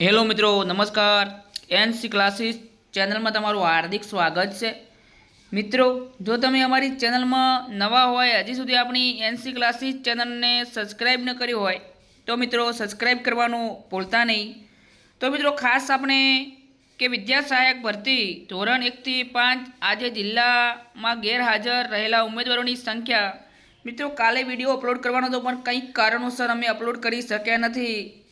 Hello મિત્રો, નમસ્કાર. NC classes ચેનલમાં તમારું હાર્દિક સ્વાગત છે. મિત્રો, જો તમે અમારી ચેનલમાં નવા હોય, હજી સુધી આપણી એનસી ક્લાસીસ ચેનલને સબસ્ક્રાઈબ ન કરી હોય, તો મિત્રો સબસ્ક્રાઈબ કરવાનું ભૂલતા નહીં. તો મિત્રો, ખાસ આપણે કે વિદ્યા સહાયક ભરતી ધોરણ એકથી પાંચ આજે જિલ્લામાં ગેરહાજર રહેલા ઉમેદવારોની સંખ્યા, મિત્રો કાલે વીડિયો અપલોડ કરવાનો હતો, પણ કંઈક કારણોસર અમે અપલોડ કરી શક્યા નથી.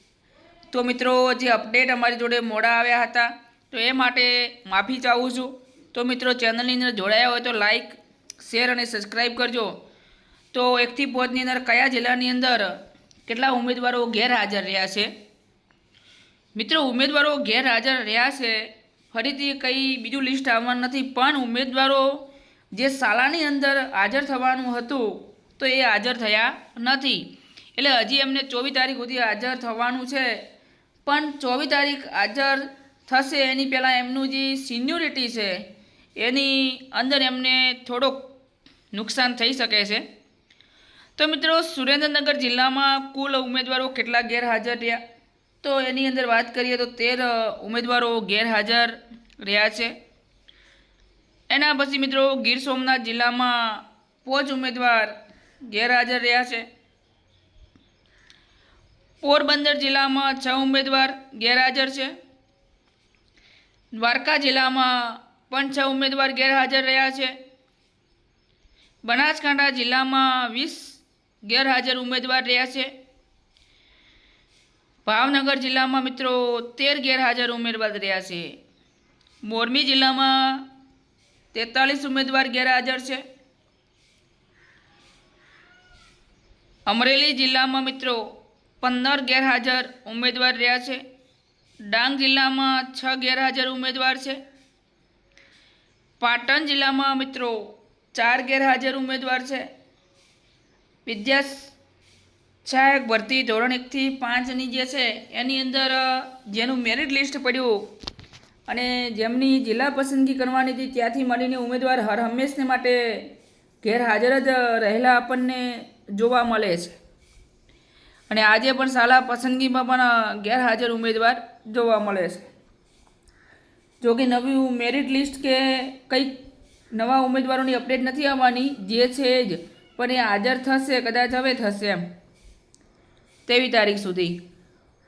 તો મિત્રો, જે અપડેટ અમારી જોડે મોડા આવ્યા હતા, તો એ માટે માફી ચાહું છું. તો મિત્રો ચેનલની અંદર જોડાયા હોય તો લાઈક શેર અને સબસ્ક્રાઈબ કરજો. તો એકથી પોતની અંદર કયા જિલ્લાની અંદર કેટલા ઉમેદવારો ગેરહાજર રહ્યા છે? મિત્રો, ઉમેદવારો ગેરહાજર રહ્યા છે, ફરીથી કંઈ બીજું લિસ્ટ આવવાનું નથી, પણ ઉમેદવારો જે શાળાની અંદર હાજર થવાનું હતું, તો એ હાજર થયા નથી. એટલે હજી એમને ચોવીસ તારીખ સુધી હાજર થવાનું છે. પણ ચોવીસ તારીખ હાજર થશે. એની પહેલાં એમનું જે સિન્યોરિટી છે, એની અંદર એમને થોડોક નુકસાન થઈ શકે છે. તો મિત્રો, સુરેન્દ્રનગર જિલ્લામાં કુલ ઉમેદવારો કેટલા ગેરહાજર રહ્યા? તો એની અંદર વાત કરીએ તો તેર ઉમેદવારો ગેરહાજર રહ્યા છે. એના પછી મિત્રો, ગીર સોમનાથ જિલ્લામાં પાંચ ઉમેદવાર ગેરહાજર રહ્યા છે. પોરબંદર જિલ્લામાં છ ઉમેદવાર ગેરહાજર છે. દ્વારકા જિલ્લામાં પણ છ ઉમેદવાર ગેરહાજર રહ્યા છે. બનાસકાંઠા જિલ્લામાં વીસ ગેરહાજર ઉમેદવાર રહ્યા છે. ભાવનગર જિલ્લામાં મિત્રો તેર ગેરહાજર ઉમેદવાર રહ્યા છે. મોરબી જિલ્લામાં તેતાલીસ ઉમેદવાર ગેરહાજર છે. અમરેલી જિલ્લામાં મિત્રો પંદર ગેરહાજર ઉમેદવાર રહ્યા છે. ડાંગ જિલ્લામાં છ ગેરહાજર ઉમેદવાર છે. પાટણ જિલ્લામાં મિત્રો ચાર ગેરહાજર ઉમેદવાર છે. વિદ્યા સહાયક ભરતી ધોરણ એકથી પાંચની જે છે, એની અંદર જેનું મેરિટ લિસ્ટ પડ્યું અને જેમની જિલ્લા પસંદગી કરવાની હતી, ત્યાંથી મળીને ઉમેદવાર હર હંમેશને માટે ગેરહાજર જ રહેલા આપણને જોવા મળે છે. અને આજે પણ શાળા પસંદગીમાં પણ ગેરહાજર ઉમેદવાર જોવા મળે છે. જો કે નવું મેરિટ લિસ્ટ કે કંઈક નવા ઉમેદવારોની અપડેટ નથી આવવાની, જે છે જ, પણ એ હાજર થશે, કદાચ હવે થશે એમ. તેવી તારીખ સુધી.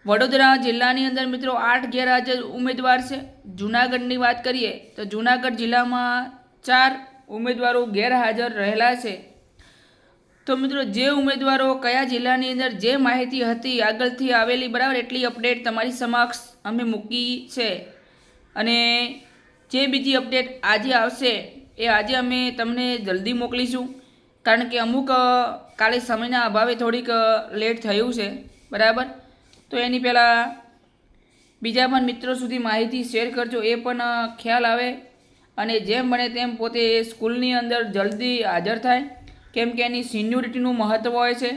વડોદરા જિલ્લાની અંદર મિત્રો આઠ ગેરહાજર ઉમેદવાર છે. જૂનાગઢની વાત કરીએ, તો જૂનાગઢ જિલ્લામાં ચાર ઉમેદવારો ગેરહાજર રહેલા છે. તો મિત્રો, જે ઉમેદવારો કયા જિલ્લાની અંદર જે માહિતી હતી આગળથી આવેલી, બરાબર, એટલી અપડેટ તમારી સમક્ષ અમે મૂકી છે. અને જે બીજી અપડેટ આજે આવશે, એ આજે અમે તમને જલ્દી મોકલીશું. કારણ કે અમુક કાલે સમયના અભાવે થોડીક લેટ થયું છે, બરાબર? તો એની પહેલાં બીજા પણ મિત્રો સુધી માહિતી શેર કરજો, એ પણ ખ્યાલ આવે. અને જેમ બને તેમ પોતે સ્કૂલની અંદર જલ્દી હાજર થાય. કેમ કે એની સિન્યોરિટીનું મહત્ત્વ હોય છે.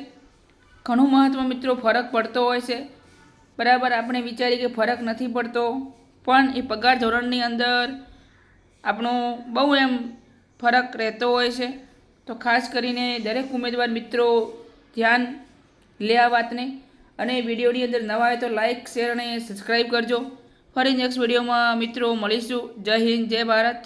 ઘણું મહત્ત્વ મિત્રો ફરક પડતો હોય છે. બરાબર, આપણે વિચારીએ કે ફરક નથી પડતો. પણ એ પગાર ધોરણની અંદર આપણો બહુ એમ ફરક રહેતો હોય છે. તો ખાસ કરીને દરેક ઉમેદવાર મિત્રો ધ્યાન લે આ વાતને. અને વિડીયોની અંદર નવા હોય તો લાઇક શેર અને સબસ્ક્રાઈબ કરજો. ફરી નેક્સ્ટ વિડીયોમાં મિત્રો મળીશું. જય હિન્દ, જય ભારત.